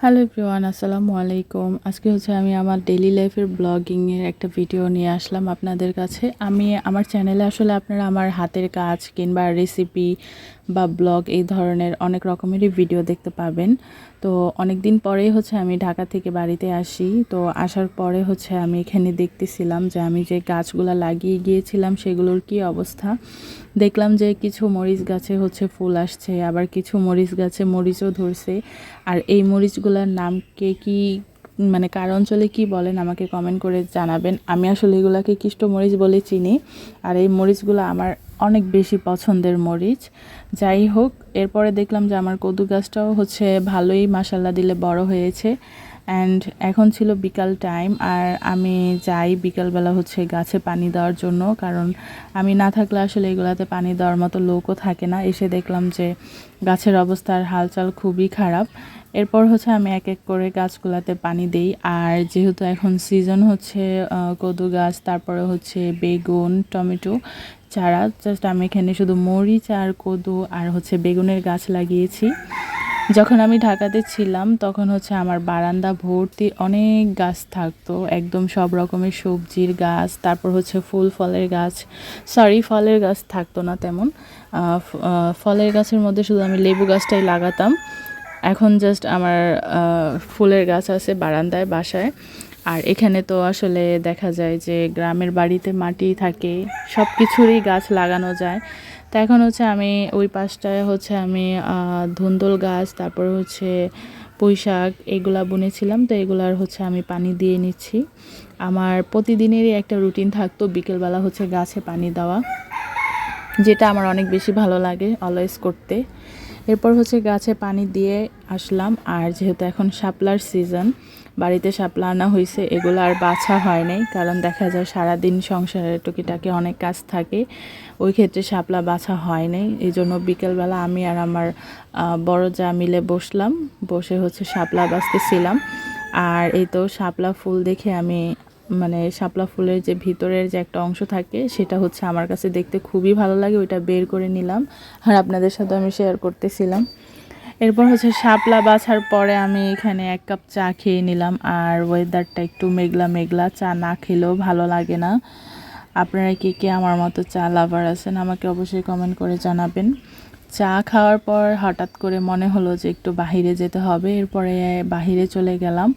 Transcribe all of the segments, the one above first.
Hello Priyan আসসালামু আলাইকুম আজকে হচ্ছে আমি আমার ডেলি লাইফের ব্লগিংয়ের একটা ভিডিও নিয়ে আসলাম আপনাদের কাছে। আমি আমার চ্যানেলে আসলে আপনারা আমার হাতের কাজ কিংবা রেসিপি বা ব্লগ এই ধরনের অনেক রকমেরই ভিডিও দেখতে পাবেন। তো অনেক দিন পরেই হচ্ছে আমি ঢাকা থেকে বাড়িতে আসি। তো আসার পরে হচ্ছে আমি এখানে দেখতেছিলাম যে আমি যে গাছগুলো লাগিয়ে গিয়েছিলাম সেগুলোর কি অবস্থা। দেখলাম যে কিছু মরিচ গাছে হচ্ছে ফুল আসছে, আবার কিছু মরিচ গাছে মরিচও ধরছে। আর এই মরিচগুলোর নাম কে কি মানে কার অঞ্চলে কি বলেন, আমাকে কমেন্ট করে জানাবেন। আমি আসলে এগুলাকে কৃষ্ট মরিচ বলে চিনি, আর এই মরিচগুলো আমার অনেক বেশি পছন্দের মরিচ। যাই হোক, এরপরে দেখলাম যে আমার কদু গাছটাও হচ্ছে ভালোই মাসাল্লা দিলে বড় হয়েছে। অ্যান্ড এখন ছিল বিকাল টাইম আর আমি যাই বিকালবেলা হচ্ছে গাছে পানি দেওয়ার জন্য, কারণ আমি না থাকলে আসলে এগুলাতে পানি দেওয়ার মতো লোকও থাকে না। এসে দেখলাম যে গাছের অবস্থার হালচাল খুবই খারাপ। এরপর হচ্ছে আমি এক এক করে গাছগুলাতে পানি দেই, আর যেহেতু এখন সিজন হচ্ছে কদু গাছ, তারপরে হচ্ছে বেগুন, টমেটো, চারা জাস্ট আমি এখানে শুধু মরিচ আর কদু আর হচ্ছে বেগুনের গাছ লাগিয়েছি। যখন আমি ঢাকাতে ছিলাম, তখন হচ্ছে আমার বারান্দা ভর্তি অনেক গাছ থাকতো। একদম সব রকমের সবজির গাছ, তারপর হচ্ছে ফুল ফলের গাছ। সরি ফলের গাছ থাকতো না তেমন। ফলের গাছের মধ্যে শুধু আমি লেবু গাছটাই লাগাতাম। এখন জাস্ট আমার ফুলের গাছ আছে বারান্দায়, বাসায়। আর এখানে তো আসলে দেখা যায় যে গ্রামের বাড়িতে মাটি থাকে সব কিছুরই গাছ লাগানো যায়। তো এখন হচ্ছে আমি ওই পাশটায় হচ্ছে আমি ধুন্দল গাছ, তারপর হচ্ছে পুঁই শাক এগুলা বুনেছিলাম। তো এগুলার হচ্ছে আমি পানি দিয়ে নিচ্ছি। আমার প্রতিদিনেরই একটা রুটিন থাকতো, বিকেলবেলা হচ্ছে গাছে পানি দেওয়া। যেটা আমার অনেক বেশি ভালো লাগে অলওয়েজ করতে। এরপর হচ্ছে গাছে পানি দিয়ে আসলাম, আর যেহেতু এখন শাপলার সিজন বাড়িতে শাপলা আনা হয়েছে, এগুলো আর বাছা হয় নাই, কারণ দেখা যায় সারাদিন সংসারের টুকিটাকে অনেক কাজ থাকে, ওই ক্ষেত্রে শাপলা বাছা হয় নাই। এই জন্য বিকেলবেলা আমি আর আমার বড় যা মিলে বসলাম, বসে হচ্ছে শাপলা বাঁচতেছিলাম আর এই তো শাপলা ফুল দেখে আমি মানে শাপলা ফুলের যে ভিতরের যে একটা অংশ থাকে, সেটা হচ্ছে আমার কাছে দেখতে খুবই ভালো লাগে, ওইটা বের করে নিলাম। আর আপনাদের সাথে আমি শেয়ার করতেছিলাম। এরপর হচ্ছে শাপলা বাছার পরে আমি এখানে এক কাপ চা খেয়ে নিলাম। আর ওয়েদারটা একটু মেঘলা মেঘলা চা না খেলেও ভালো লাগে না। আপনারা কে কে আমার মতো চা লাভার আছেন আমাকে অবশ্যই কমেন্ট করে জানাবেন। চা খাওয়ার পর হঠাৎ করে মনে হলো যে একটু বাহিরে যেতে হবে, এরপরে বাহিরে চলে গেলাম।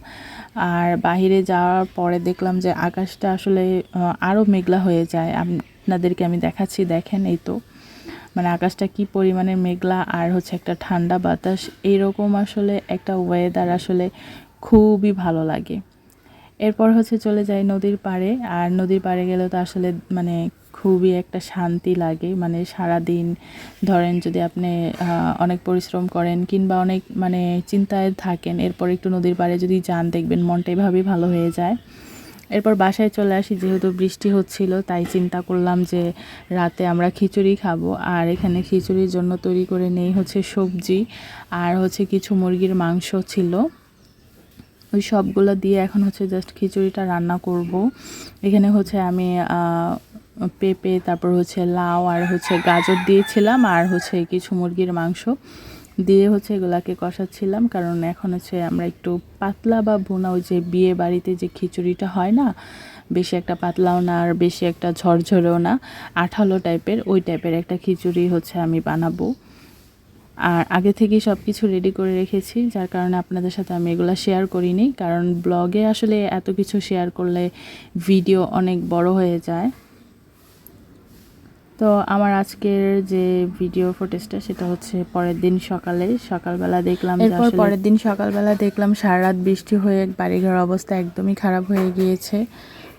আর বাহিরে যাওয়ার পরে দেখলাম যে আকাশটা আসলে আরও মেঘলা হয়ে যায়। আপনাদেরকে আমি দেখাচ্ছি, দেখেন এই তো। মানে আকাশটা কি পরিমাণের মেঘলা আর হচ্ছে একটা ঠান্ডা বাতাস এইরকম আসলে একটা ওয়েদার আসলে খুবই ভালো লাগে। এরপর হচ্ছে চলে যাই নদীর পাড়ে, আর নদীর পাড়ে গেলে তো আসলে মানে খুবই একটা শান্তি লাগে। মানে সারা দিন ধরেন যদি আপনি অনেক পরিশ্রম করেন কিংবা অনেক মানে চিন্তায় থাকেন, এরপর একটু নদীর পাড়ে যদি যান, দেখবেন মনটা এভাবেই ভালো হয়ে যায়। এরপর বাসায় চলে আসি, যেহেতু বৃষ্টি হচ্ছিল, তাই চিন্তা করলাম যে রাতে আমরা খিচুড়ি খাব। আর এখানে খিচুড়ির জন্য তৈরি করে নেই হচ্ছে সবজি, আর হচ্ছে কিছু মুরগির মাংস ছিল। ওই সবগুলো দিয়ে এখন হচ্ছে জাস্ট খিচুড়িটা রান্না করব। এখানে হচ্ছে আমি পেঁপে, তারপর হচ্ছে লাউ, আর হচ্ছে গাজর দিয়েছিলাম, আর হচ্ছে কিছু মুরগির মাংস দিয়ে হচ্ছে এগুলাকে কষাচ্ছিলাম। কারণ এখন হচ্ছে আমরা একটু পাতলা বা বোনা ওই যে বিয়ে বাড়িতে যে খিচুড়িটা হয় না, বেশি একটা পাতলাও না, আর বেশি একটা ঝরঝরেও না, আঠালো টাইপের ওই টাইপের একটা খিচুড়ি হচ্ছে আমি বানাবো। আর আগে থেকেই সব কিছু রেডি করে রেখেছি যার কারণে আপনাদের সাথে আমি এগুলো শেয়ার করিনি। কারণ ব্লগে আসলে এত কিছু শেয়ার করলে ভিডিও অনেক বড় হয়ে যায়। তো আমার আজকের যে ভিডিও ফুটেজটা সেটা হচ্ছে পরের দিন সকালে। সকালবেলা দেখলাম এরপর পরের দিন সকালবেলা দেখলাম সারা রাত বৃষ্টি হয়ে বাড়িঘর অবস্থা একদমই খারাপ হয়ে গিয়েছে।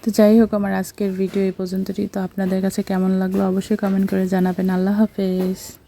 তো যাই হোক আমার আজকের ভিডিও এই পর্যন্তটি। তো আপনাদের কাছে কেমন লাগল অবশ্যই কমেন্ট করে জানাবেন। আল্লাহ হাফেজ।